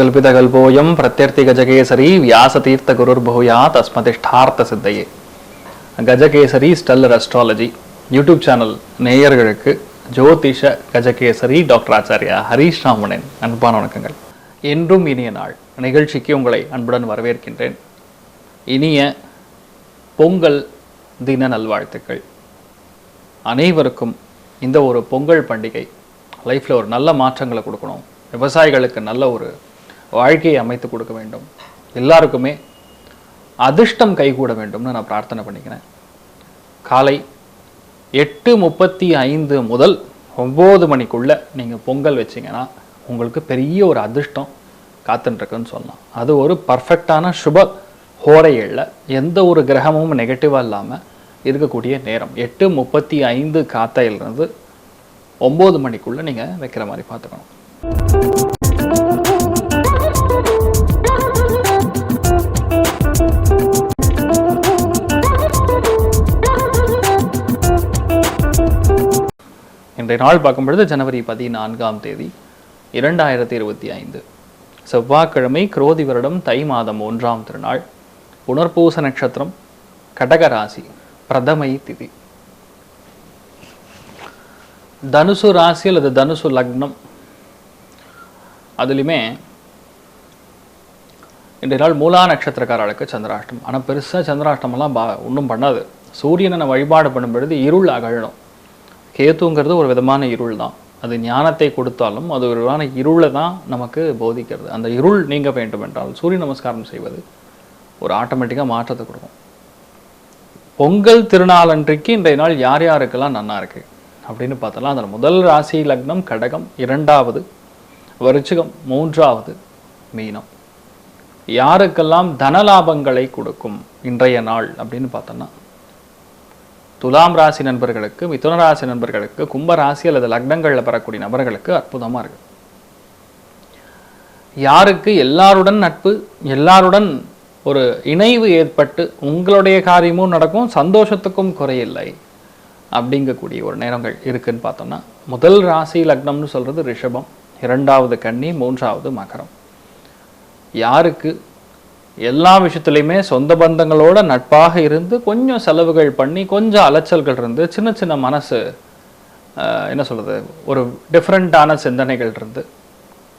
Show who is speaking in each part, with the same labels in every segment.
Speaker 1: கல்பிதகல்போயம் பிரத்யர்த்தி கஜகேசரி வியாசதீர்த்த குருர் பூயா தஸ்மதிஷ்டார்த்த சித்தையே Gajakesari stellar astrology YouTube channel நேயர்களுக்கு ஜோதிஷ கஜகேசரி டாக்டர் ஆச்சாரியா ஹரீஷ் ராமனின் அன்பான வணக்கங்கள் என்றும் இனிய நாள் நிகழ்ச்சிக்கு உங்களை அன்புடன் வரவேற்கின்றேன் இனிய பொங்கல் தின நல்வாழ்த்துக்கள் அனைவருக்கும் இந்த ஒரு பொங்கல் பண்டிகை லைஃப்பில் ஒரு நல்ல மாற்றங்களை கொடுக்கணும் விவசாயிகளுக்கு நல்ல ஒரு வாழ்க்கையை அமைத்து கொடுக்க வேண்டும். எல்லாருக்குமே அதிர்ஷ்டம் கைகூட வேண்டும்னு நான் பிரார்த்தனை பண்ணிக்கிறேன். காலை எட்டு முப்பத்தி ஐந்து முதல் ஒம்பது மணிக்குள்ள நீங்கள் பொங்கல் வச்சீங்கன்னா உங்களுக்கு பெரிய ஒரு அதிர்ஷ்டம் காத்துட்டுருக்குன்னு சொல்லலாம். அது ஒரு பர்ஃபெக்டான சுப ஹோரைகளில் எந்த ஒரு கிரகமும் நெகட்டிவாக இல்லாமல் இருக்கக்கூடிய நேரம். எட்டு முப்பத்தி ஐந்து காத்தையிலிருந்து ஒம்பது மணிக்குள்ளே நீங்கள் வைக்கிற மாதிரி பார்த்துக்கணும். இன்றைய நாள் பார்க்கும் பொழுது ஜனவரி பதினான்காம் தேதி இரண்டாயிரத்தி இருபத்தி ஐந்து. செவ்வாய்க்கிழமை குரோதி வருடம் தை மாதம் ஒன்றாம் திருநாள். புனர்பூச நட்சத்திரம் கடகராசி பிரதமை திதி. தனுசு ராசி அல்லது தனுசு லக்னம். அதுலேயுமே இன்றைய நாள் மூலா நட்சத்திரக்காரர்களுக்கு சந்திராஷ்டம் ஆனால் பெருசாக சந்திராஷ்டமெல்லாம் பா ஒன்றும் பண்ணாது. சூரியனை வழிபாடு பண்ணும் பொழுது இருள் அகழணும். கேத்துங்கிறது ஒரு விதமான இருள் தான். அது ஞானத்தை கொடுத்தாலும் அது ஒரு விதமான இருளை தான் நமக்கு போதிக்கிறது. அந்த இருள் நீங்க வேண்டும் என்றால் சூரிய நமஸ்காரம் செய்வது ஒரு ஆட்டோமேட்டிக்காக மாற்றத்தை கொடுக்கும். பொங்கல் திருநாள் அன்றைக்கு இன்றைய நாள் யார் யாருக்கெல்லாம் நன்னா இருக்கு? அப்படின்னு பார்த்தலாம் அதில் முதல் ராசி லக்னம் கடகம் இரண்டாவது விருச்சிகம் மூன்றாவது மீனம். யாருக்கெல்லாம் தனலாபங்களை கொடுக்கும் இன்றைய நாள் அப்படின்னு பார்த்தோம்னா துலாம் ராசி நண்பர்களுக்கு மிதுன ராசி நண்பர்களுக்கு கும்ப ராசி அல்லது லக்னங்களில் பெறக்கூடிய நபர்களுக்கு அற்புதமாக இருக்கு. யாருக்கு எல்லாருடன் நட்பு எல்லாருடன் ஒரு இணைவு ஏற்பட்டு உங்களுடைய காரியமும் நடக்கும் சந்தோஷத்துக்கும் குறையில்லை அப்படிங்கக்கூடிய ஒரு நேரங்கள் இருக்குன்னு பார்த்தோம்னா முதல் ராசி லக்னம்னு சொல்றது ரிஷபம் இரண்டாவது கன்னி மூன்றாவது மகரம். யாருக்கு எல்லா விஷயத்துலையுமே சொந்த பந்தங்களோட நட்பாக இருந்து கொஞ்சம் செலவுகள் பண்ணி கொஞ்சம் அலைச்சல்கள் இருந்து சின்ன சின்ன மனசு என்ன சொல்கிறது ஒரு டிஃப்ரெண்ட்டான சிந்தனைகள் இருந்து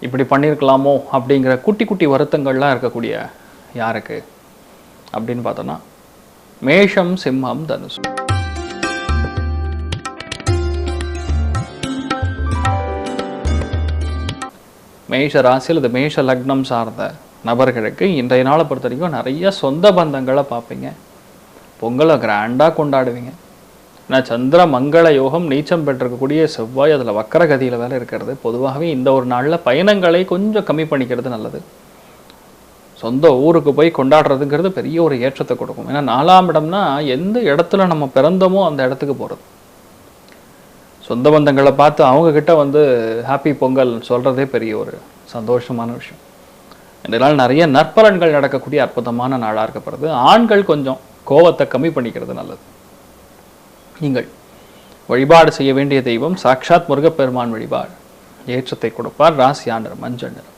Speaker 1: இப்படி பண்ணியிருக்கலாமோ அப்படிங்கிற குட்டி குட்டி வருத்தங்கள்லாம் இருக்கக்கூடிய யாருக்கு அப்படின்னு பார்த்தோன்னா மேஷம் சிம்மம் தனுசு. மேஷ ராசி அல்லது மேஷ லக்னம் சார்ந்த நபர்களுக்கு இன்றைய நாளை பொறுத்த வரைக்கும் நிறைய சொந்த பந்தங்களை பார்ப்பீங்க. பொங்கலை கிராண்டாக கொண்டாடுவீங்க. ஏன்னா சந்திர மங்கள யோகம் நீச்சம் பெற்றிருக்கக்கூடிய செவ்வாய் அதில் வக்கரகதியில் வேலை இருக்கிறது. பொதுவாகவே இந்த ஒரு நாளில் பயணங்களை கொஞ்சம் கம்மி பண்ணிக்கிறது நல்லது. சொந்த ஊருக்கு போய் கொண்டாடுறதுங்கிறது பெரிய ஒரு ஏற்றத்தை கொடுக்கும். ஏன்னா நாலாம் இடம்னா எந்த இடத்துல நம்ம பிறந்தோமோ அந்த இடத்துக்கு போகிறது சொந்த பந்தங்களை பார்த்து அவங்க கிட்ட வந்து ஹாப்பி பொங்கல் சொல்றதே பெரிய ஒரு சந்தோஷமான விஷயம். இதனால் நிறைய நற்பலன்கள் நடக்கக்கூடிய அற்புதமான நாளாக இருக்கப்படுது. ஆண்கள் கொஞ்சம் கோவத்தை கம்மி பண்ணிக்கிறது நல்லது. நீங்கள் வழிபாடு செய்ய வேண்டிய தெய்வம் சாக்ஷாத் முருகப்பெருமான் வழிபாடு. ஏற்றத்தை கொடுப்பார். ராசி ஆண்டர் மஞ்சள் நிறம்.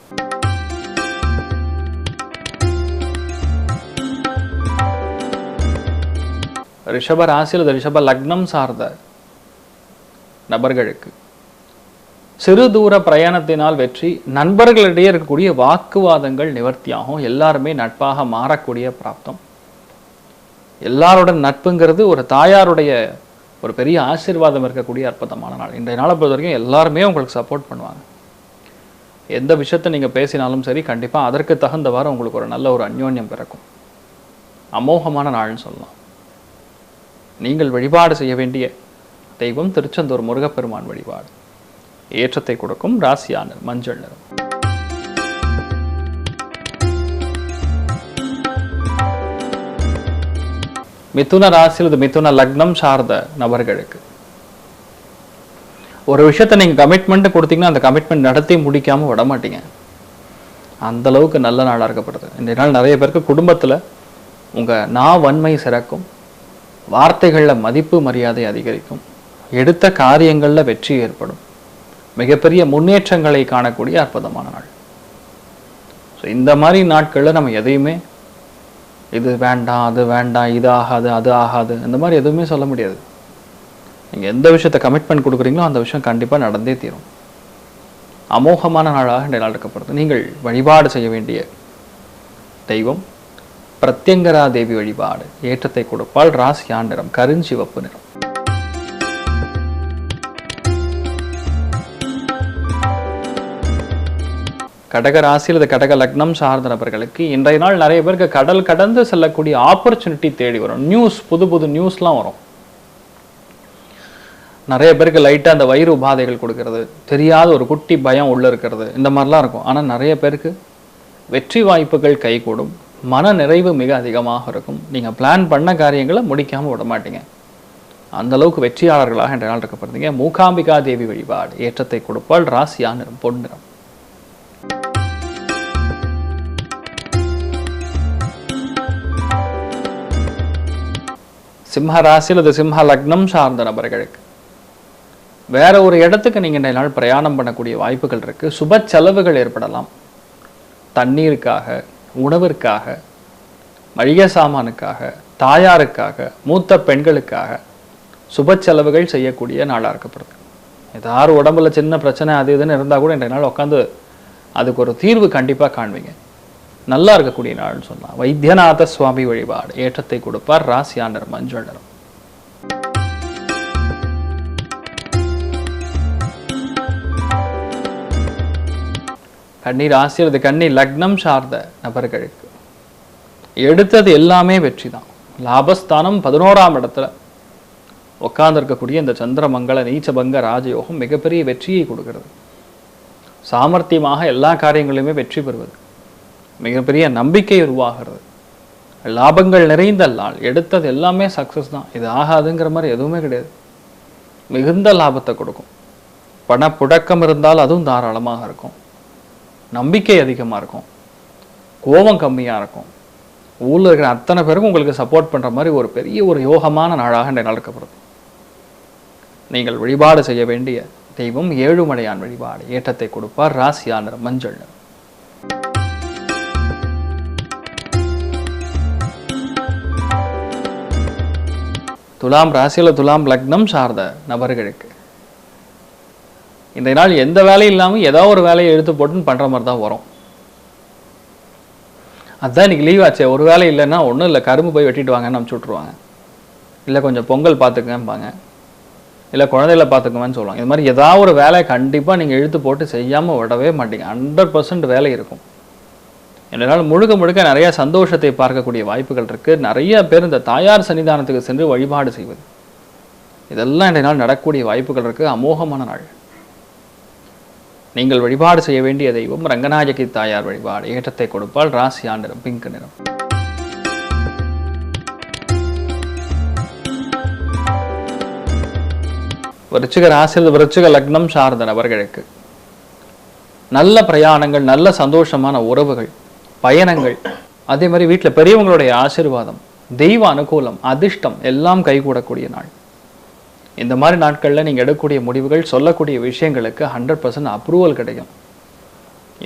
Speaker 1: ரிஷப ராசி அல்லது ரிஷப லக்னம் சார்ந்த நபர்களுக்கு சிறு தூர பிரயாணத்தினால் வெற்றி நண்பர்களிடையே இருக்கக்கூடிய வாக்குவாதங்கள் நிவர்த்தியாகும். எல்லாருமே நட்பாக மாறக்கூடிய பிராப்தம். எல்லாருடன் நட்புங்கிறது ஒரு தாயாருடைய ஒரு பெரிய ஆசீர்வாதம் இருக்கக்கூடிய அற்புதமான நாள். இன்றைய நாளை பொறுத்த வரைக்கும் எல்லாருமே உங்களுக்கு சப்போர்ட் பண்ணுவாங்க. எந்த விஷயத்தை நீங்கள் பேசினாலும் சரி கண்டிப்பாக அதற்கு தகுந்தவாறு உங்களுக்கு ஒரு நல்ல ஒரு அந்யோன்யம் பிறக்கும். அமோகமான நாள்னு சொல்லலாம். நீங்கள் வழிபாடு செய்ய வேண்டிய தெய்வம் திருச்செந்தூர் முருகப்பெருமான் வழிபாடு. ஏற்றத்தை கொடுக்கும் ராசியான மஞ்சள் நிறம். மிதுன ராசி அல்லது மிதுன லக்னம் சார்ந்த நபர்களுக்கு. ஒரு விஷயத்தை நீங்க கமிட்மெண்ட் கொடுத்தீங்கன்னா அந்த கமிட்மெண்ட் நடத்தி முடிக்காம விட மாட்டீங்க. அந்த அளவுக்கு நல்ல நாள் இருக்கப்படுது. இந்த நாள் நிறைய பேருக்கு குடும்பத்துல உங்க நா வன்மை சிறக்கும். வார்த்தைகள்ல மதிப்பு மரியாதை அதிகரிக்கும். எடுத்த காரியங்களில் வெற்றி ஏற்படும். மிகப்பெரிய முன்னேற்றங்களை காணக்கூடிய அற்புதமான நாள். ஸோ இந்த மாதிரி நாட்களில் நம்ம எதையுமே இது வேண்டாம் அது வேண்டாம் இது ஆகாது அது ஆகாது இந்த மாதிரி எதுவுமே சொல்ல முடியாது. நீங்கள் எந்த விஷயத்தை கமிட்மெண்ட் கொடுக்குறீங்களோ அந்த விஷயம் கண்டிப்பாக நடந்தே தீரும். அமோகமான நாளாக இந்த நாள் இருக்கப்படுது நீங்கள் வழிபாடு செய்ய வேண்டிய தெய்வம் பிரத்யங்கரா தேவி வழிபாடு ஏற்றத்தை கொடுப்பால் ராசியான் நிறம் கருஞ்சிவப்பு நிறம். கடக ராசியில் இது கடக லக்னம் சார்ந்த நபர்களுக்கு இன்றைய நாள் நிறைய பேருக்கு கடல் கடந்து செல்லக்கூடிய ஆப்பர்ச்சுனிட்டி தேடி வரும். நியூஸ் புது புது நியூஸ்லாம் வரும். நிறைய பேருக்கு லைட்டாக அந்த வயிறு உபாதைகள் கொடுக்கறது. தெரியாத ஒரு குட்டி பயம் உள்ள இருக்கிறது. இந்த மாதிரிலாம் இருக்கும். ஆனால் நிறைய பேருக்கு வெற்றி வாய்ப்புகள் கைகூடும். மன நிறைவு மிக அதிகமாக இருக்கும். நீங்கள் பிளான் பண்ண காரியங்களை முடிக்காமல் விட மாட்டீங்க. அந்த அளவுக்கு வெற்றியாளர்களாக இன்றைய நாள் இருக்கப்படுறீங்க மூகாம்பிகா தேவி வழிபாடு ஏற்றத்தை கொடுப்பால் ராசியா பொன்னிறம் சிம்ம ராசி அல்லது சிம்ம லக்னம் சார்ந்த நபர்களுக்கு. வேற ஒரு இடத்துக்கு நீங்கள் இந்த நாள் பிரயாணம் பண்ணக்கூடிய வாய்ப்புகள் இருக்குது சுப செலவுகள் ஏற்படலாம். தண்ணீருக்காக உணவிற்காக மளிகை சாமானுக்காக தாயாருக்காக மூத்த பெண்களுக்காக சுப செலவுகள் செய்யக்கூடிய நாளாக இருக்கப்படுது. ஏதாவது உடம்புல சின்ன பிரச்சனை அது இதுன்னு இருந்தால் கூட இன்றைய நாள் உட்காந்து அதுக்கு ஒரு தீர்வு கண்டிப்பாக காண்பீங்க. நல்லா இருக்கக்கூடிய நாள்னு சொல்லலாம் வைத்தியநாத சுவாமி வழிபாடு. ஏற்றத்தை கொடுப்பார் ராசியாண்டர் மஞ்சள். நிறம் கன்னி ராசி லக்னம் சார்ந்த நபர்களுக்கு. எடுத்தது எல்லாமே வெற்றி தான் லாபஸ்தானம் பதினோராம் இடத்துல உட்கார்ந்துருக்கக்கூடிய இந்த சந்திரமங்கல நீச்சபங்க ராஜயோகம் மிகப்பெரிய வெற்றியை கொடுக்கிறது. சாமர்த்தியமாக எல்லா காரியங்களிலுமே வெற்றி பெறுவது. மிகப்பெரிய நம்பிக்கை உருவாகிறது. லாபங்கள் நிறைந்த நாள் எடுத்தது எல்லாமே சக்ஸஸ் தான். இது ஆகாதுங்கிற மாதிரி எதுவுமே கிடையாது. மிகுந்த லாபத்தை கொடுக்கும். பணப்புழக்கம் இருந்தால் அதுவும் தாராளமாக இருக்கும். நம்பிக்கை அதிகமாக இருக்கும். கோபம் கம்மியாக இருக்கும். ஊரில் இருக்கிற அத்தனை பேருக்கும் உங்களுக்கு சப்போர்ட் பண்ணுற மாதிரி ஒரு பெரிய ஒரு யோகமான நாளாக இன்றைய நாள் நீங்கள் வழிபாடு செய்ய வேண்டிய தெய்வம் ஏழுமலையான் வழிபாடு. ஏற்றத்தை கொடுப்பார் ராசியா மஞ்சள் நிறம். துலாம் ராசியில் துலாம் லக்னம் சார்ந்த நபர்களுக்கு. இந்த நாள் எந்த வேலையும் இல்லாமல் ஏதோ ஒரு வேலையை எடுத்து போட்டுன்னு பண்ணுற மாதிரி தான் வரும். அதான் இன்னைக்கு லீவ் ஆச்சே. ஒரு வேலை இல்லைன்னா ஒன்றும் இல்லை கரும்பு போய் வெட்டிட்டு வாங்கன்னு அனுப்பிச்சி விட்ருவாங்க இல்லை கொஞ்சம் பொங்கல் பார்த்துக்கம்பாங்க இல்லை குழந்தைகளை பார்த்துக்குவேன்னு சொல்லுவாங்க. இது மாதிரி ஏதாவது ஒரு வேலையை கண்டிப்பாக நீங்கள் இழுத்து போட்டு செய்யாமல் விடவே மாட்டீங்க. ஹண்ட்ரட் பர்சன்ட் வேலை இருக்கும். என்னால் முழுக்க முழுக்க நிறைய சந்தோஷத்தை பார்க்கக்கூடிய வாய்ப்புகள் இருக்கு. நிறைய பேர் இந்த தாயார் சன்னிதானத்துக்கு சென்று வழிபாடு செய்வது. இதெல்லாம் இன்றைய நாள் நடக்கக்கூடிய வாய்ப்புகள் இருக்கு. அமோகமான நாள். நீங்கள் வழிபாடு செய்ய வேண்டிய தெய்வம் ரங்கநாயகி தாயார் வழிபாடு. ஏற்றத்தை கொடுப்பால் ராசி ஆண்டிரம் பிங்க் நிறம். விருச்சிக ராசியில் விருச்சிக லக்னம் சார்ந்த நபர்களுக்கு நல்ல பிரயாணங்கள் நல்ல சந்தோஷமான உறவுகள். பயணங்கள். அதே மாதிரி வீட்டில் பெரியவங்களுடைய ஆசிர்வாதம் தெய்வ அனுகூலம் அதிர்ஷ்டம் எல்லாம் கைகூடக்கூடிய நாள். இந்த மாதிரி நாட்களில் நீங்கள் எடுக்கக்கூடிய முடிவுகள் சொல்லக்கூடிய விஷயங்களுக்கு ஹண்ட்ரட் பர்சன்ட் அப்ரூவல் கிடைக்கும்.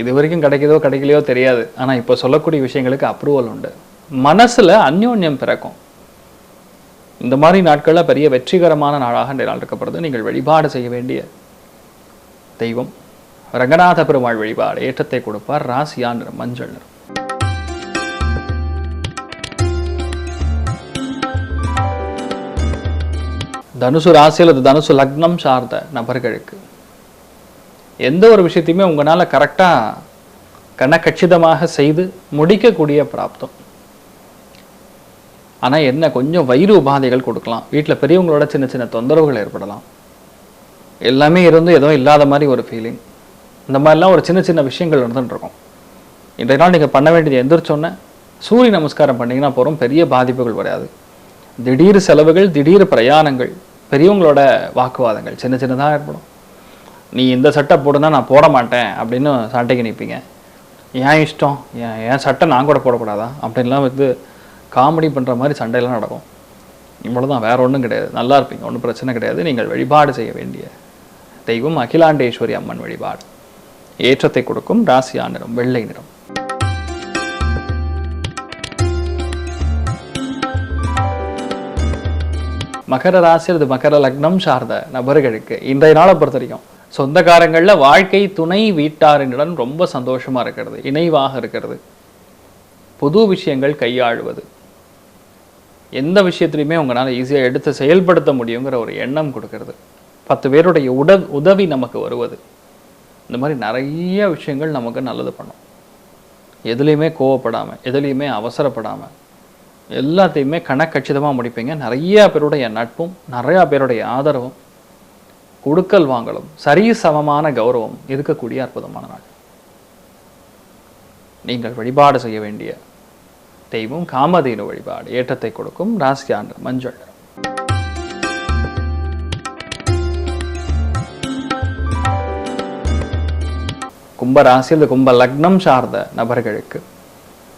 Speaker 1: இது வரைக்கும் கிடைக்குதோ கிடைக்கலையோ தெரியாது. ஆனால் இப்போ சொல்லக்கூடிய விஷயங்களுக்கு அப்ரூவல் உண்டு. மனசில் அந்யோன்யம் பிறக்கும். இந்த மாதிரி நாட்களில் பெரிய வெற்றிகரமான நாளாக இந்த நாள் இருக்கப்படுது நீங்கள் வழிபாடு செய்ய வேண்டிய தெய்வம். ரங்கநாத பெருமாள் வழிபாடு ஏற்றத்தை கொடுப்பார். ராசியா மஞ்சள் நிறம். தனுசு ராசி அல்லது தனுசு லக்னம் சார்ந்த நபர்களுக்கு. எந்த ஒரு விஷயத்தையுமே உங்களால் கரெக்டாக கனக்கட்சிதமாக செய்து முடிக்கக்கூடிய பிராப்தம். ஆனால் என்ன கொஞ்சம் வயிறு உபாதைகள் கொடுக்கலாம். வீட்டில் பெரியவங்களோட சின்ன சின்ன தொந்தரவுகள் ஏற்படலாம். எல்லாமே இருந்து எதுவும் இல்லாத மாதிரி ஒரு ஃபீலிங் இந்த மாதிரிலாம் ஒரு சின்ன சின்ன விஷயங்கள் இருந்துட்டு இருக்கும் இன்றைய நாள் நீங்கள் பண்ண வேண்டியது எந்திரிச்சோன்னே சூரிய நமஸ்காரம் பண்ணீங்கன்னா போகிறோம் பெரிய பாதிப்புகள் வராது. திடீர் செலவுகள் திடீர் பிரயாணங்கள் பெரியவங்களோட வாக்குவாதங்கள் சின்ன சின்னதாக ஏற்படும். நீ இந்த சட்டை போடுனா நான் போட மாட்டேன் அப்படின்னு சண்டைக்கு நிற்பீங்க ஏன் இஷ்டம்? ஏன் என் சட்டை நான் கூட போடக்கூடாதா? அப்படின்லாம் வந்து காமெடி பண்ணுற மாதிரி சண்டையெல்லாம் நடக்கும். இவ்வளோதான் வேற ஒன்றும் கிடையாது. நல்லா இருப்பீங்க ஒன்றும் பிரச்சனை கிடையாது. நீங்கள் வழிபாடு செய்ய வேண்டிய தெய்வம் அகிலாண்டேஸ்வரி அம்மன் வழிபாடு. ஏற்றத்தை கொடுக்கும் ராசியா நிறம் வெள்ளை நிறம். மகர ராசி அல்லது மகர லக்னம் சார்ந்த நபர்களுக்கு இன்றைய நாளை பொறுத்த வரைக்கும் சொந்தக்காரங்களில் வாழ்க்கை துணை வீட்டாரினுடன் ரொம்ப சந்தோஷமா இருக்கிறது இணைவாக இருக்கிறது. புது விஷயங்கள் கையாளுவது. எந்த விஷயத்துலையுமே உங்களால் ஈஸியாக எடுத்து செயல்படுத்த முடியுங்கிற ஒரு எண்ணம் கொடுக்கறது. பத்து பேருடைய உட உதவி நமக்கு வருவது. இந்த மாதிரி நிறைய விஷயங்கள் நமக்கு நல்லது பண்ணும். எதுலேயுமே கோவப்படாமல் எதுலேயுமே அவசரப்படாமல் எல்லாத்தையுமே கணக்கச்சிதமாக முடிப்பீங்க. நிறைய பேருடைய நட்பும் நிறையா பேருடைய ஆதரவும் கொடுக்கல் வாங்கலும் சரி சமமான கௌரவம் இருக்கக்கூடிய அற்புதமான நாள். நீங்கள் வழிபாடு செய்ய வேண்டிய தெய்வம் காமதேனு வழிபாடு. ஏற்றத்தை கொடுக்கும் ராசியாண்டு மஞ்சள். கும்ப ராசி அல்லது கும்ப லக்னம் சார்ந்த நபர்களுக்கு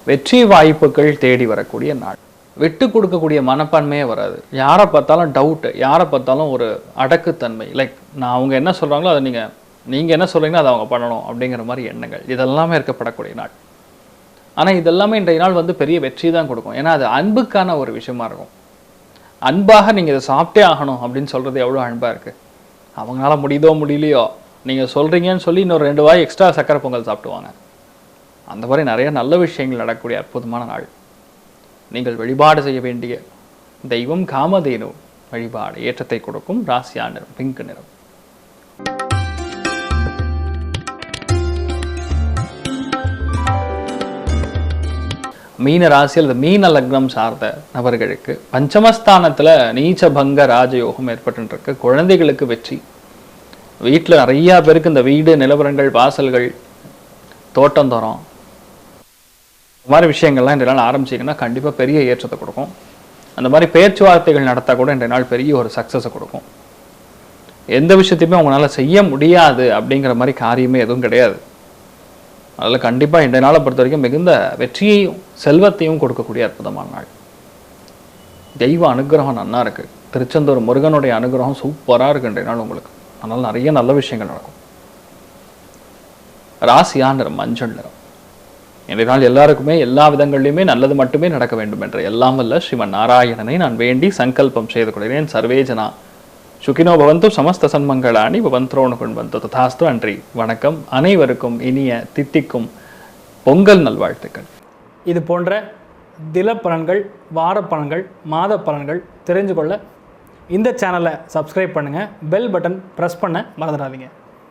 Speaker 1: வெற்றி வாய்ப்புகள் தேடி வரக்கூடிய நாள். விட்டு கொடுக்கக்கூடிய மனப்பான்மையே வராது. யாரை பார்த்தாலும் டவுட்டு யாரை பார்த்தாலும் ஒரு அடக்குத்தன்மை. லைக் நான் அவங்க என்ன சொல்கிறாங்களோ அதை நீங்கள் நீங்கள் என்ன சொல்கிறீங்களோ அதை அவங்க பண்ணணும் அப்படிங்கிற மாதிரி எண்ணங்கள். இதெல்லாமே இருக்கப்படக்கூடிய நாள். ஆனால் இதெல்லாமே இன்றைய நாள் வந்து பெரிய வெற்றி தான் கொடுக்கும். ஏன்னா அது அன்புக்கான ஒரு விஷயமா இருக்கும். அன்பாக நீங்கள் இதை சாப்பிட்டே ஆகணும் அப்படின்னு சொல்கிறது எவ்வளோ அன்பாக இருக்குது அவங்களால முடியுதோ முடியலையோ நீங்கள் சொல்கிறீங்கன்னு சொல்லி இன்னொரு ரெண்டு வாய் எக்ஸ்ட்ரா சக்கரை பொங்கல் சாப்பிடுவாங்க அந்த மாதிரி நிறைய நல்ல விஷயங்கள் நடக்கக்கூடிய அற்புதமான நாள். நீங்கள் வழிபாடு செய்ய வேண்டிய தெய்வம் காமதேனு வழிபாடு ஏற்றத்தை கொடுக்கும் ராசியா நிறம் பிங்க் நிறம். மீன ராசி அல்லது மீன லக்னம் சார்ந்த நபர்களுக்கு பஞ்சமஸ்தானத்துல நீச்சபங்க ராஜயோகம் ஏற்பட்டுருக்கு குழந்தைகளுக்கு வெற்றி. வீட்டில் நிறைய பேருக்கு இந்த வீடு நிலவரங்கள் வாசல்கள் தோட்டம் தரம் இந்த மாதிரி விஷயங்கள்லாம் இன்றைய நாள் ஆரம்பிச்சிங்கன்னா கண்டிப்பாக பெரிய ஏற்றத்தை கொடுக்கும். அந்த மாதிரி பேச்சுவார்த்தைகள் நடத்தால் கூட இன்றைய நாள் பெரிய ஒரு சக்ஸஸை கொடுக்கும். எந்த விஷயத்தையுமே உங்களால் செய்ய முடியாது அப்படிங்கிற மாதிரி காரியமே எதுவும் கிடையாது. அதில் கண்டிப்பாக இன்றைய நாளை பொறுத்த வரைக்கும் மிகுந்த வெற்றியையும் செல்வத்தையும் கொடுக்கக்கூடிய அற்புதமான நாள். தெய்வ அனுகிரகம் நல்லா இருக்குது திருச்செந்தூர் முருகனுடைய அனுகிரகம் சூப்பராக இருக்கு இன்றைய நாள் உங்களுக்கு. அதனால் நிறைய நல்ல விஷயங்கள் நடக்கும். ராசியா நிறம் மஞ்சள் நிறம் இன்றைய நாள் எல்லாருக்குமே எல்லா விதங்களிலுமே நல்லது மட்டுமே நடக்க வேண்டும் என்ற எல்லாம் வல்ல ஸ்ரீமன் நாராயணனை நான் வேண்டி சங்கல்பம் செய்து கொள்கிறேன். சர்வேஜனா சுகினோ பவந்து சமஸ்த சன்மங்களாணி பவந்த்ரோணு கொண்டு ததாஸ்து அன்றி வணக்கம். அனைவருக்கும் இனிய தித்திக்கும் பொங்கல் நல்வாழ்த்துக்கள்.
Speaker 2: இது போன்ற தில பலன்கள் வார பலன்கள் மாத பலன்கள் தெரிஞ்சு கொள்ள இந்த சேனலை சப்ஸ்கிரைப் பண்ணுங்கள் பெல் பட்டன் ப்ரெஸ் பண்ண மறந்துடாதீங்க.